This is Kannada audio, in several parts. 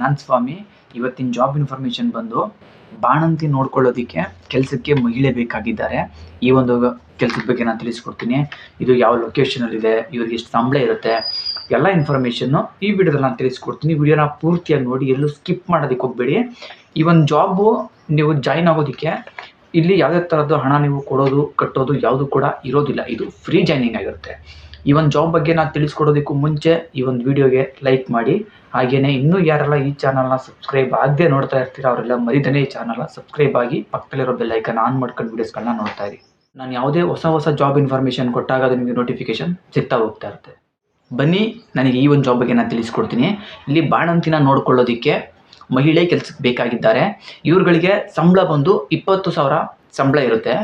ನಾನು ಸ್ವಾಮಿ. ಇವತ್ತಿನ ಜಾಬ್ ಇನ್ಫಾರ್ಮೇಷನ್ ಬಂದು ಬಾಣಂತಿ ನೋಡ್ಕೊಳ್ಳೋದಿಕ್ಕೆ ಕೆಲಸಕ್ಕೆ ಮಹಿಳೆ ಬೇಕಾಗಿದ್ದಾರೆ. ಈ ಒಂದು ಕೆಲಸದ ಬಗ್ಗೆ ನಾನು ತಿಳಿಸ್ಕೊಡ್ತೀನಿ. ಇದು ಯಾವ ಲೊಕೇಶನಲ್ಲಿದೆ ಇವ್ರಿಗೆ ಎಷ್ಟು ಸಂಬಳ ಇರುತ್ತೆ, ಎಲ್ಲ ಇನ್ಫಾರ್ಮೇಷನ್ನು ಈ ವಿಡಿಯೋದಲ್ಲಿ ನಾನು ತಿಳಿಸ್ಕೊಡ್ತೀನಿ. ವಿಡಿಯೋನ ಪೂರ್ತಿಯಾಗಿ ನೋಡಿ, ಎಲ್ಲೂ ಸ್ಕಿಪ್ ಮಾಡೋದಕ್ಕೆ ಹೋಗಬೇಡಿ. ಈ ಒಂದು ಜಾಬು ನೀವು ಜಾಯಿನ್ ಆಗೋದಕ್ಕೆ ಇಲ್ಲಿ ಯಾವುದೇ ಥರದ್ದು ಹಣ ನೀವು ಕೊಡೋದು, ಕಟ್ಟೋದು ಯಾವುದು ಕೂಡ ಇರೋದಿಲ್ಲ. ಇದು ಫ್ರೀ ಜಾಯ್ನಿಂಗ್ ಆಗಿರುತ್ತೆ. ಈ ಒಂದು ಜಾಬ್ ಬಗ್ಗೆ ನಾನು ತಿಳಿಸ್ಕೊಡೋದಕ್ಕೂ ಮುಂಚೆ ಈ ಒಂದು ವಿಡಿಯೋಗೆ ಲೈಕ್ ಮಾಡಿ. ಹಾಗೆಯೇ ಇನ್ನೂ ಯಾರೆಲ್ಲ ಈ ಚಾನಲ್ನ ಸಬ್ಸ್ಕ್ರೈಬ್ ಆಗದೆ ನೋಡ್ತಾ ಇರ್ತೀರ ಅವರೆಲ್ಲ ಮರಿದನೇ ಈ ಚಾನಲ್ನ ಸಬ್ಸ್ಕ್ರೈಬ್ ಆಗಿ ಪಕ್ಕದಲ್ಲಿರೋ ಬೆಲ್ ಐಕನ್ ಆನ್ ಮಾಡ್ಕೊಂಡು ವೀಡಿಯೋಸ್ಗಳನ್ನ ನೋಡ್ತಾ ಇರಿ. ನಾನು ಯಾವುದೇ ಹೊಸ ಹೊಸ ಜಾಬ್ ಇನ್ಫಾರ್ಮೇಷನ್ ಕೊಟ್ಟಾಗ ಅದು ನಿಮಗೆ ನೋಟಿಫಿಕೇಶನ್ ಸಿಗ್ತಾ ಹೋಗ್ತಾ ಇರುತ್ತೆ. ಬನ್ನಿ, ನನಗೆ ಈ ಒಂದು ಜಾಬ್ ಬಗ್ಗೆ ನಾನು ತಿಳಿಸ್ಕೊಡ್ತೀನಿ. ಇಲ್ಲಿ ಬಾಣಂತಿನ ನೋಡ್ಕೊಳ್ಳೋದಕ್ಕೆ ಮಹಿಳೆ ಕೆಲಸಕ್ಕೆ ಬೇಕಾಗಿದ್ದಾರೆ. ಇವ್ರುಗಳಿಗೆ ಸಂಬಳ ಬಂದು ಇಪ್ಪತ್ತು ಸಾವಿರ ಸಂಬಳ ಇರುತ್ತೆ.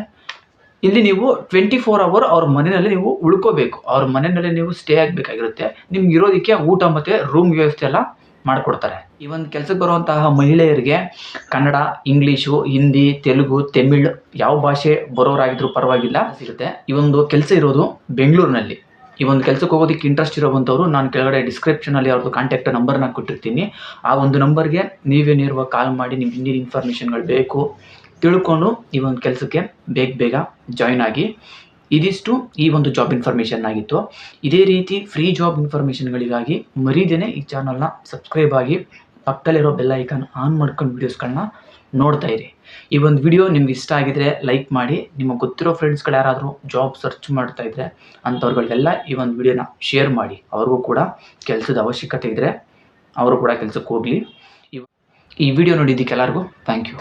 ಇಲ್ಲಿ ನೀವು ಟ್ವೆಂಟಿ ಫೋರ್ ಅವರ್ ಅವ್ರ ಮನೆಯಲ್ಲಿ ನೀವು ಉಳ್ಕೋಬೇಕು. ಅವ್ರ ಮನೆಯಲ್ಲಿ ನೀವು ಸ್ಟೇ ಆಗಬೇಕಾಗಿರುತ್ತೆ. ನಿಮ್ಗೆ ಇರೋದಕ್ಕೆ ಊಟ ಮತ್ತು ರೂಮ್ ವ್ಯವಸ್ಥೆ ಎಲ್ಲ ಮಾಡಿಕೊಡ್ತಾರೆ. ಈ ಒಂದು ಕೆಲಸಕ್ಕೆ ಬರುವಂತಹ ಮಹಿಳೆಯರಿಗೆ ಕನ್ನಡ, ಇಂಗ್ಲೀಷು, ಹಿಂದಿ, ತೆಲುಗು, ತಮಿಳ್ ಯಾವ ಭಾಷೆ ಬರೋರಾಗಿದ್ರೂ ಪರವಾಗಿಲ್ಲ. ಸಿಗುತ್ತೆ. ಈ ಒಂದು ಕೆಲಸ ಇರೋದು ಬೆಂಗಳೂರಿನಲ್ಲಿ. ಈ ಒಂದು ಕೆಲಸಕ್ಕೆ ಹೋಗೋದಕ್ಕೆ ಇಂಟ್ರೆಸ್ಟ್ ಇರೋವಂಥವ್ರು ನಾನು ಕೆಳಗಡೆ ಡಿಸ್ಕ್ರಿಪ್ಷನಲ್ಲಿ ಅವ್ರದ್ದು ಕಾಂಟ್ಯಾಕ್ಟ್ ನಂಬರ್ನ ಕೊಟ್ಟಿರ್ತೀನಿ. ಆ ಒಂದು ನಂಬರ್ಗೆ ನೀವೇ ನೇರವಾಗಿ ಕಾಲ್ ಮಾಡಿ ನಿಮ್ಗೆ ಇನ್ನೇನು ಇನ್ಫಾರ್ಮೇಷನ್ಗಳು ಬೇಕು. ತಿಳ್ಕೊಂಡು ಈ ಒಂದು ಕೆಲಸಕ್ಕೆ ಬೇಗ ಬೇಗ ಜಾಯ್ನ್ ಆಗಿ ಇದಿಷ್ಟು ಈ ಒಂದು ಜಾಬ್ ಇನ್ಫಾರ್ಮೇಷನ್ ಆಗಿತ್ತು. ಇದೇ ರೀತಿ ಫ್ರೀ ಜಾಬ್ ಇನ್ಫಾರ್ಮೇಷನ್ಗಳಿಗಾಗಿ ಮರೀದೇನೆ ಈ ಚಾನಲ್ನ ಸಬ್ಸ್ಕ್ರೈಬ್ ಆಗಿ ಪಕ್ಕದಲ್ಲಿರೋ ಬೆಲ್ ಐಕಾನ್ ಆನ್ ಮಾಡ್ಕೊಂಡು ವೀಡಿಯೋಸ್ಗಳನ್ನ ನೋಡ್ತಾ ಇರಿ. ಈ ಒಂದು ವಿಡಿಯೋ ನಿಮ್ಗೆ ಇಷ್ಟ ಆಗಿದ್ರೆ ಲೈಕ್ ಮಾಡಿ ನಿಮಗೆ ಗೊತ್ತಿರೋ ಫ್ರೆಂಡ್ಸ್ಗಳು ಯಾರಾದರೂ ಜಾಬ್ ಸರ್ಚ್ ಮಾಡ್ತಾ ಇದ್ರೆ ಅಂಥವ್ರುಗಳಿಗೆಲ್ಲ ಈ ಒಂದು ವಿಡಿಯೋನ ಶೇರ್ ಮಾಡಿ. ಅವ್ರಿಗೂ ಕೂಡ ಕೆಲಸದ ಅವಶ್ಯಕತೆ ಇದ್ದರೆ ಅವರು ಕೂಡ ಕೆಲಸಕ್ಕೆ ಹೋಗಲಿ. ಈ ವಿಡಿಯೋ ನೋಡಿದ್ದಕ್ಕೆ ಎಲ್ಲರಿಗೂ ಥ್ಯಾಂಕ್ ಯು